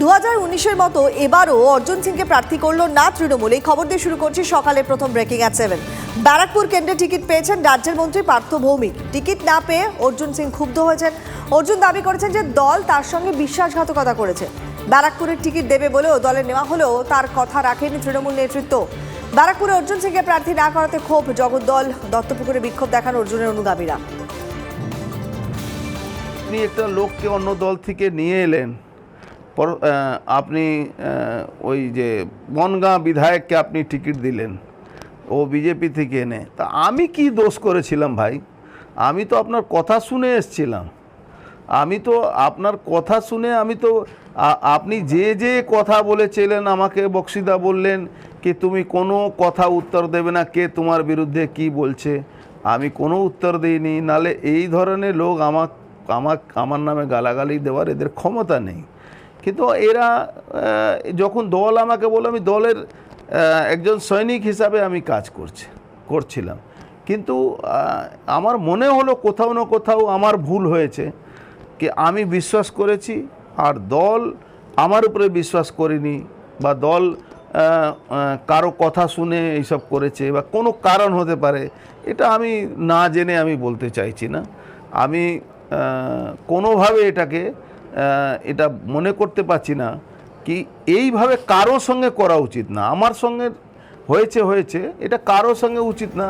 দু হাজার উনিশের মতো এবারও অর্জুন সিংকে প্রার্থী করল না তৃণমূল। এই খবর দিয়ে শুরু করছি সকালে প্রথম ব্রেকিং অ্যাট সেভেন ব্যারাকপুর কেন্দ্রে টিকিট পেয়েছেন রাজ্যের মন্ত্রী পার্থ ভৌমিক। টিকিট না পেয়ে অর্জুন সিং ক্ষুব্ধ হয়েছেন। অর্জুন দাবি করেছেন যে দল তার সঙ্গে বিশ্বাসঘাতকতা করেছে। ব্যারাকপুরের টিকিট দেবে বলেও দলে নেওয়া হলেও তার কথা রাখেনি তৃণমূল নেতৃত্ব। ব্যারাকপুরে অর্জুন সিংকে প্রার্থী না করাতে ক্ষোভ জগদ্দল দত্তপুকুরে বিক্ষোভ দেখান অর্জুনের অনুগামীরা। আপনি একটা লোককে অন্য দল থেকে নিয়ে এলেন। আপনি ওই যে বনগাঁ বিধায়ককে আপনি টিকিট দিলেন, ও বিজেপি থেকে এনে। তা আমি কি দোষ করেছিলাম ভাই? আমি তো আপনার কথা শুনে এসছিলাম। আমি তো আপনার কথা শুনে আমি তো আপনি যে যে কথা বলেছিলেন, আমাকে বক্সিদা বললেন কি তুমি কোনো কথা উত্তর দেবে না, কে তোমার বিরুদ্ধে কি বলছে, আমি কোনো উত্তর দিইনি। নালে এই ধরনের লোক আমার আমার নামে গালাগালি দেওয়ার এদের ক্ষমতা নেই। কিন্তু এরা যখন দল আমাকে বলে আমি দলের একজন সৈনিক হিসাবে আমি কাজ করছি, করছিলাম। কিন্তু আমার মনে হলো কোথাও না কোথাও আমার ভুল হয়েছে, কি আমি বিশ্বাস করেছি আর দল আমার উপরে বিশ্বাস করিনি বা দল কারও কথা শুনে এইসব করেছে বা কোনো কারণ হতে পারে, এটা আমি না জেনে আমি বলতে চাইছি না। আমি কোনোভাবে এটাকে এটা মনে করতে পারছি না কি এইভাবে কারোর সঙ্গে করা উচিত না। আমার সঙ্গে হয়েছে হয়েছে, এটা কারোর সঙ্গে উচিত না।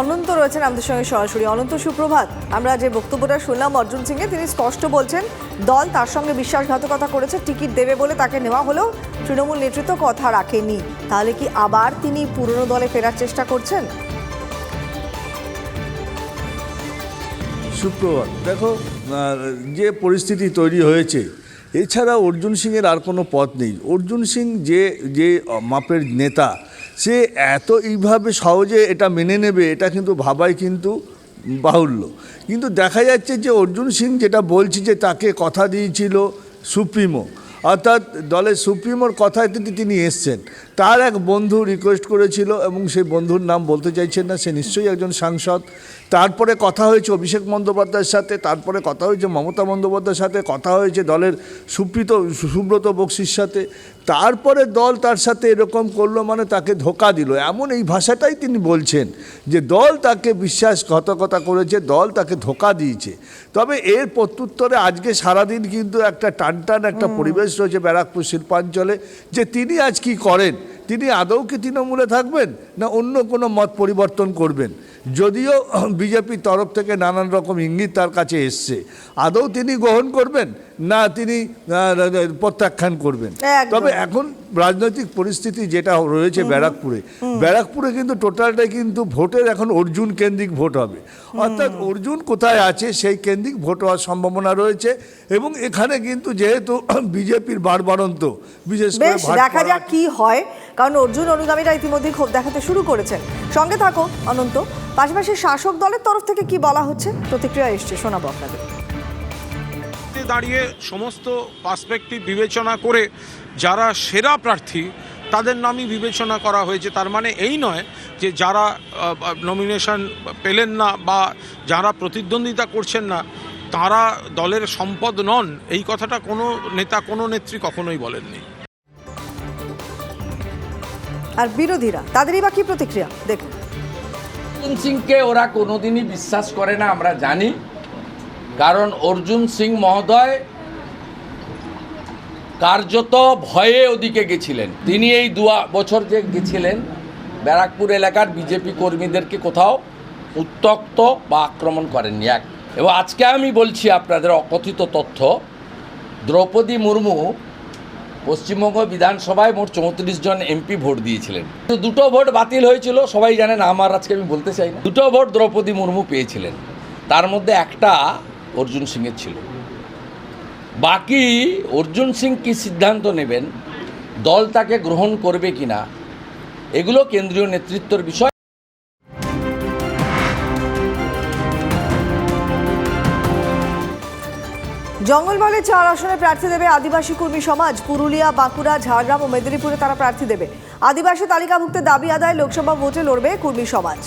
অনন্ত রয়েছেন আমাদের সঙ্গে সরাসরি। অনন্ত, সুপ্রভাত, আমরা যে বক্তব্যটা শুনলাম, অর্জুন সিংকে তিনি স্পষ্ট বলছেন, দল তার সঙ্গে বিশ্বাসঘাতকতা করেছে, টিকিট দেবে বলে তাকে নেওয়া হলেও তৃণমূল নেতৃত্ব কথা রাখেনি। তাহলে কি আবার তিনি পুরনো দলে ফেরার চেষ্টা করছেন? সুপ্রভাত। দেখো যে পরিস্থিতি তৈরি হয়েছে, এছাড়া অর্জুন সিংয়ের আর কোনো পথ নেই। অর্জুন সিং যে যে মাপের নেতা, সে এত এইভাবে সহজে এটা মেনে নেবে, এটা কিন্তু ভাবাই কিন্তু বাহুল্য। কিন্তু দেখা যাচ্ছে যে অর্জুন সিং যেটা বলছি যে তাকে কথা দিয়েছিল সুপ্রিমো, অর্থাৎ দলের সুপ্রিমোর কথায় তিনি তিনি এসছেন। তার এক বন্ধু রিকোয়েস্ট করেছিল এবং সেই বন্ধুর নাম বলতে চাইছেন না সে নিশ্চয়ই একজন সাংসদ। তারপরে কথা হয়েছে অভিষেক বন্দ্যোপাধ্যায়ের সাথে তারপরে কথা হয়েছে মমতা বন্দ্যোপাধ্যায়ের সাথে কথা হয়েছে দলের সুপ্রীত সুব্রত বক্সির সাথে। তারপরে দল তার সাথে এরকম করল মানে তাকে ধোকা দিল। এমন এই ভাষাটাই তিনি বলছেন যে দল তাকে বিশ্বাসঘাতকতা করেছে দল তাকে ধোকা দিয়েছে। তবে এর প্রত্যুত্তরে আজকে সারাদিন কিন্তু একটা টানটান একটা পরিবেশ রয়েছে ব্যারাকপুর শিল্পাঞ্চলে যে তিনি আজ কি করেন? তিনি আদৌ কি তৃণমূলে থাকবেন না অন্য কোনো মত পরিবর্তন করবেন? যদিও বিজেপির তরফ থেকে নানান রকম ইঙ্গিত তার কাছে এসছে। আদৌ তিনি গ্রহণ করবেন না তিনি প্রত্যাখ্যান করবেন? তবে এখন রাজনৈতিক পরিস্থিতি যেটা রয়েছে ব্যারাকপুরে ব্যারাকপুরে কিন্তু টোটালটাই কিন্তু ভোটের এখন অর্জুন কেন্দ্রিক ভোট হবে। অর্থাৎ অর্জুন কোথায় আছে সেই কেন্দ্রিক ভোট হওয়ার সম্ভাবনা রয়েছে এবং এখানে কিন্তু যেহেতু বিজেপির বাড়বাড়ন্ত বিশেষ করে দেখা যাক কি হয় কারণ অর্জুন অনুগামীরা ইতিমধ্যেই ক্ষোভ দেখাতে শুরু করেছেন সঙ্গে থাকো অনন্ত। পাশাপাশি শাসক দলের তরফ থেকে কি বলা হচ্ছে? প্রতিক্রিয়া এসছে শোনাবো আপনাদের। দাঁড়িয়ে সমস্ত পার্সপেক্টিভ বিবেচনা করে যারা সেরা প্রার্থী তাদের নামই বিবেচনা করা হয়েছে। তার মানে এই নয় যে যারা নমিনেশন পেলেন না বা যারা প্রতিদ্বন্দ্বিতা করছেন না তারা দলের সম্পদ নন। এই কথাটা কোনো নেতা কোনো নেত্রী কখনোই বলেননি। আর বিরোধীরা তাদেরই বা কি প্রতিক্রিয়া? দেখুন। সিংকে ওরা কোনোদিনই বিশ্বাস করে না আমরা জানি। কারণ অর্জুন সিং মহোদয় কার্যত ভয়ে ওদিকে গেছিলেন। তিনি এই দু বছর যে গেছিলেন, ব্যারাকপুর এলাকার বিজেপি কর্মীদেরকে কোথাও উত্তক্ত বা আক্রমণ করেননি। এক, এবং আজকে আমি বলছি আপনাদের অকথিত তথ্য। দ্রৌপদী মুর্মু পশ্চিমবঙ্গ বিধানসভায় মোট চৌত্রিশ জন এমপি ভোট দিয়েছিলেন। দুটো ভোট বাতিল হয়েছিল, সবাই জানেন, আমার আজকে আমি বলতে চাই না। দুটো ভোট দ্রৌপদী মুর্মু পেয়েছিলেন। তার মধ্যে একটা অর্জুন সিংয়ের ছিল। বাকি অর্জুন সিং কি সিদ্ধান্ত নেবেন, দল তাকে গ্রহণ করবে কিনা, এগুলো কেন্দ্রীয় নেতৃত্বের বিষয়। জঙ্গলমহলে চার আসনে প্রার্থী দেবে আদিবাসী কর্মী সমাজ, পুরুলিয়া, বাঁকুড়া, ঝাড়গ্রাম ও মেদিনীপুরে তারা প্রার্থী দেবে। আদিবাসী তালিকাভুক্তের দাবি আদায়, লোকসভা ভোটে লড়বে কর্মী সমাজ।